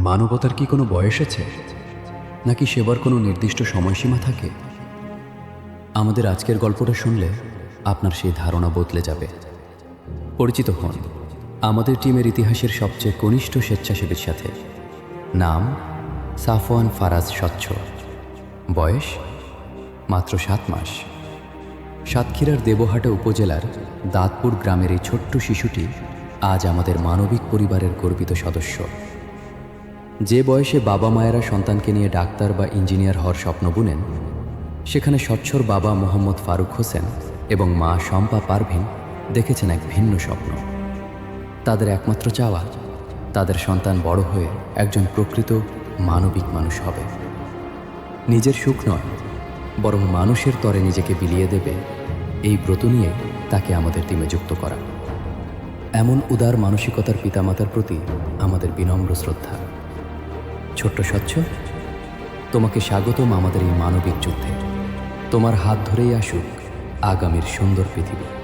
মানবতার কি কোনো বয়স আছে? নাকি সেবার কোনো নির্দিষ্ট সময়সীমা থাকে? আমাদের আজকের গল্পটা শুনলে আপনার সেই ধারণা বদলে যাবে। পরিচিত হন আমাদের টিমের ইতিহাসের সবচেয়ে কনিষ্ঠ স্বেচ্ছাসেবীর সাথে। নাম সাফওয়ান ফারাজ স্বচ্ছ। বয়স মাত্র সাত মাস। সাতক্ষীরার দেবহাটা উপজেলার দাঁতপুর গ্রামের এই ছোট্ট শিশুটি আজ আমাদের মানবিক পরিবারের গর্বিত সদস্য। যে বয়সে বাবা মায়েরা সন্তানকে নিয়ে ডাক্তার বা ইঞ্জিনিয়ার হওয়ার স্বপ্ন বুনেন, সেখানে স্বচ্ছর বাবা মোহাম্মদ ফারুক হোসেন এবং মা শম্পা পারভিন দেখেছেন এক ভিন্ন স্বপ্ন। তাদের একমাত্র চাওয়া, তাদের সন্তান বড় হয়ে একজন প্রকৃত মানবিক মানুষ হবে। নিজের সুখ নয়, বরং মানুষের তরে নিজেকে বিলিয়ে দেবে, এই ব্রত নিয়ে তাকে আমাদের টিমে যুক্ত করা। এমন উদার মানসিকতার পিতামাতার প্রতি আমাদের বিনম্র শ্রদ্ধা। ছোট্ট স্বচ্ছ, তোমাকে স্বাগতম আমাদের এই মানবিক যুদ্ধে। তোমার হাত ধরেই আসুক আগামীর সুন্দর পৃথিবী।